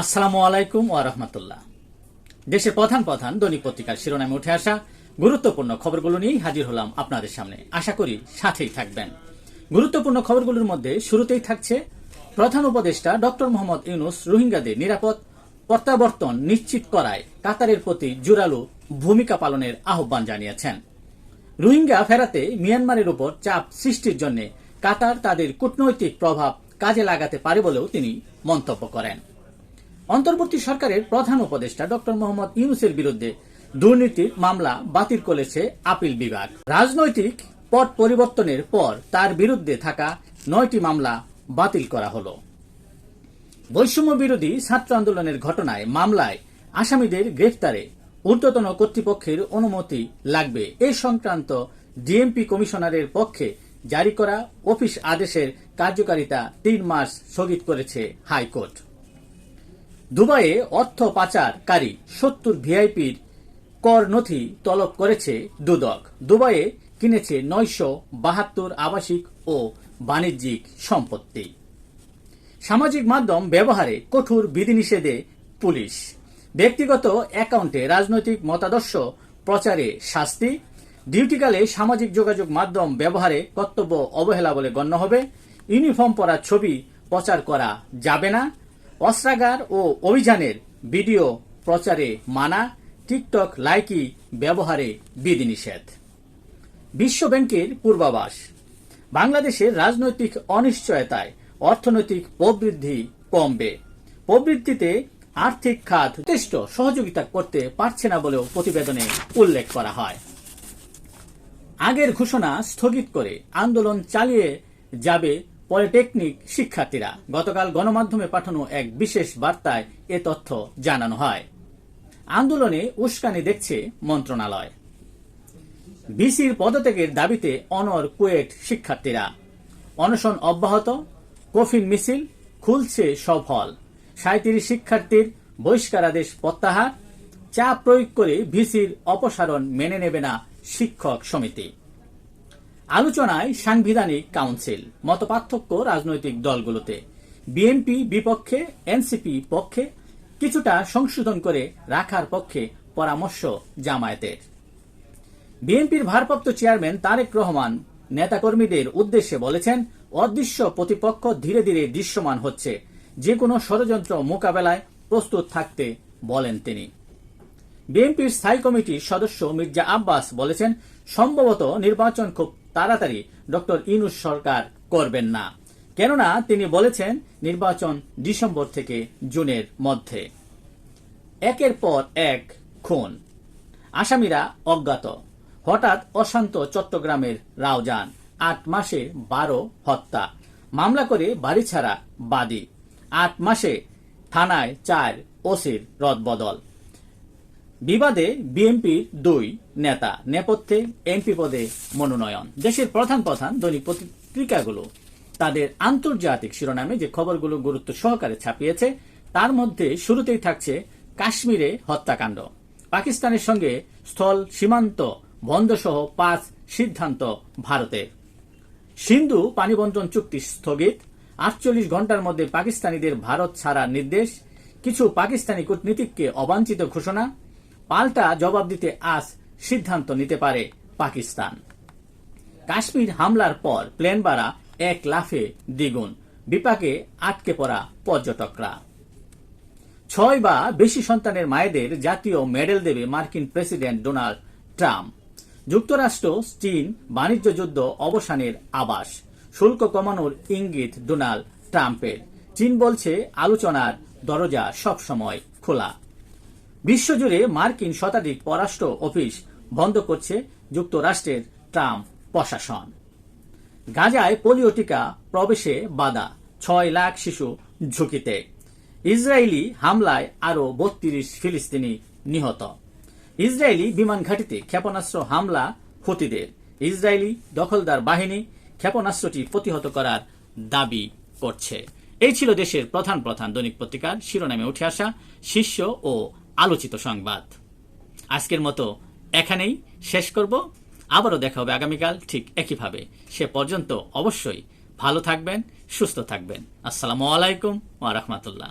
আসসালামু আলাইকুম ওয়া রাহমাতুল্লাহ। দেশের প্রধান প্রধান দৈনিক পত্রিকার শিরোনামে উঠে আসা গুরুত্বপূর্ণ খবরগুলো নিয়েই হাজির হলাম আপনাদের সামনে। আশা করি সাথেই থাকবেন। গুরুত্বপূর্ণ খবরগুলোর মধ্যে শুরুতেই থাকছে প্রধান উপদেষ্টা ডক্টর মোহাম্মদ ইউনুস রোহিঙ্গাদের নিরাপদ প্রত্যাবর্তন নিশ্চিত করায় কাতারের প্রতি জোরালো ভূমিকা পালনের আহ্বান জানিয়েছেন। রোহিঙ্গা ফেরাতে মিয়ানমারের উপর চাপ সৃষ্টির জন্য কাতার তাদের কূটনৈতিক প্রভাব কাজে লাগাতে পারে বলেও তিনি মন্তব্য করেন। অন্তর্বর্তী সরকারের প্রধান উপদেষ্টা ডক্টর মোহাম্মদ ইউনুসের বিরুদ্ধে দুর্নীতির মামলা বাতিল করেছে আপিল বিভাগ। রাজনৈতিক পট পরিবর্তনের পর তার বিরুদ্ধে থাকা নয়টি মামলা বাতিল করা হলো। বৈষম্য বিরোধী ছাত্র আন্দোলনের ঘটনায় মামলায় আসামিদের গ্রেফতারে ঊর্ধ্বতন কর্তৃপক্ষের অনুমতি লাগবে। এ সংক্রান্ত ডিএমপি কমিশনারের পক্ষে জারি করা অফিস আদেশের কার্যকারিতা তিন মাস স্থগিত করেছে হাইকোর্ট। দুবাইয়ে অর্থ পাচারকারী সত্তর ভিআইপির কর নথি তলব করেছে দুদক। দুবাইয়ে কিনেছে নয়শো বাহাত্তর আবাসিক ও বাণিজ্যিক সম্পত্তি। সামাজিক মাধ্যম ব্যবহারে কঠোর বিধিনিষেধে পুলিশ। ব্যক্তিগত অ্যাকাউন্টে রাজনৈতিক মতাদর্শ, প্রচারে শাস্তি, ডিউটিকালে সামাজিক যোগাযোগ মাধ্যম ব্যবহারে কর্তব্য অবহেলা বলে গণ্য হবে, ইউনিফর্ম পরা ছবি প্রচার করা যাবে না অস্ত্রাগার ও অভিযানের ভিডিও প্রচারে মানা, টিকটক লাইকি ব্যবহারে বিধিনিষেধ। বিশ্ব ব্যাংকের পূর্বাভাস, বাংলাদেশের রাজনৈতিক অনিশ্চয়তায় অর্থনৈতিক প্রবৃদ্ধি কমবে। প্রবৃদ্ধিতে আর্থিক খাত যথেষ্ট সহযোগিতা করতে পারছে না বলেও প্রতিবেদনে উল্লেখ করা হয়। আগের ঘোষণা স্থগিত করে আন্দোলন চালিয়ে যাবে পলিটেকনিক শিক্ষার্থীরা গতকাল গণমাধ্যমে পাঠানো এক বিশেষ বার্তায় এ তথ্য জানানো হয়। আন্দোলনে উস্কানি দেখছে মন্ত্রণালয়। বিসির পদত্যাগের দাবিতে অনর কুয়েট শিক্ষার্থীরা। অনশন অব্যাহত, কফিন মিছিল, খুলছে সব হল। সাঁত্রিশ শিক্ষার্থীর বহিষ্কারাদেশ প্রত্যাহার। চাপ প্রয়োগ করে ভিসির অপসারণ মেনে নেবে না শিক্ষক সমিতি। আলোচনায় সাংবিধানিক কাউন্সিল, মতপার্থক্য রাজনৈতিক দলগুলোতে। বিএনপি বিপক্ষে, এনসিপি পক্ষে কিছুটা সংশোধন করে রাখার পক্ষে পরামর্শ জামায়াতের। বিএনপির ভারপ্রাপ্ত চেয়ারম্যান তারেক রহমান নেতাকর্মীদের উদ্দেশ্যে বলেছেন, অদৃশ্য প্রতিপক্ষ ধীরে ধীরে দৃশ্যমান হচ্ছে। যে কোনো ষড়যন্ত্র মোকাবেলায় প্রস্তুত থাকতে বলেন তিনি। বিএনপির স্থায়ী কমিটির সদস্য মির্জা আব্বাস বলেছেন, সম্ভবত নির্বাচন খুব তাড়াতাড়ি ডক্টর ইনুস সরকার করবেন না। কেননা তিনি বলেছেন নির্বাচন ডিসেম্বর থেকে জুনের মধ্যে। একের পর এক খুন। আসামিরা অজ্ঞাত। হঠাৎ অশান্ত চট্টগ্রামের রাউজান। আট মাসে বারো হত্যা। মামলা করে বাড়ি ছাড়া বাদী। আট মাসে থানায় চার ওসির রদবদল। বিবাদে বিএনপির দুই নেতা নেপথ্যে এমপি পদে মনোনয়ন। দেশের প্রধান প্রধান দৈনিক পত্রিকাগুলো তাদের আন্তর্জাতিক শিরোনামে যে খবরগুলো গুরুত্ব সহকারে ছাপিয়েছে, তার মধ্যে শুরুতেই থাকছে কাশ্মীরে হত্যাকাণ্ড। পাকিস্তানের সঙ্গে স্থল সীমান্ত বন্ধসহ পাঁচ সিদ্ধান্ত ভারতের। সিন্ধু পানিবন্টন চুক্তি স্থগিত। আটচল্লিশ ঘণ্টার মধ্যে পাকিস্তানিদের ভারত ছাড়ার নির্দেশ। কিছু পাকিস্তানি কূটনীতিককে অবাঞ্ছিত ঘোষণা। পাল্টা জবাব দিতে আজ সিদ্ধান্ত নিতে পারে পাকিস্তান। কাশ্মীর হামলার পর প্লেন বাড়া এক লাফে দ্বিগুণ। বিপাকে আটকে পড়া পর্যটকরা। ছয় বা বেশি সন্তানের মায়েদের জাতীয় মেডেল দেবে মার্কিন প্রেসিডেন্ট ডোনাল্ড ট্রাম্প। যুক্তরাষ্ট্র, চীন, বাণিজ্য যুদ্ধ অবসানের আবাস। শুল্ক কমানোর ইঙ্গিত ডোনাল্ড ট্রাম্পের। চীন বলছে, আলোচনার দরজা সবসময় খোলা। বিশ্বজুড়ে মার্কিন শতাধিক পররাষ্ট্র অফিস বন্ধ করছে যুক্তরাষ্ট্রের ট্রাম্প প্রশাসন। গাজায় পোলিও টিকা প্রবেশে বাধা, ছয় লাখ শিশু ঝুঁকিতে। ইসরায়েলি হামলায় আরও বত্রিশ ফিলিস্তিনি নিহত। ইসরায়েলি বিমান ঘাঁটিতে ক্ষেপণাস্ত্র হামলা হুতিদের ইসরায়েলি দখলদার বাহিনী ক্ষেপণাস্ত্রটি প্রতিহত করার দাবি করছে। এই ছিল দেশের প্রধান প্রধান দৈনিক পত্রিকার শিরোনামে উঠে আসা শীর্ষ ও আলোচিত সংবাদ। আজকের মতো এখানেই শেষ করব। আবারও দেখা হবে আগামীকাল ঠিক একইভাবে। সে পর্যন্ত অবশ্যই ভালো থাকবেন, সুস্থ থাকবেন। আসসালামু আলাইকুম ওয়া রাহমাতুল্লাহ।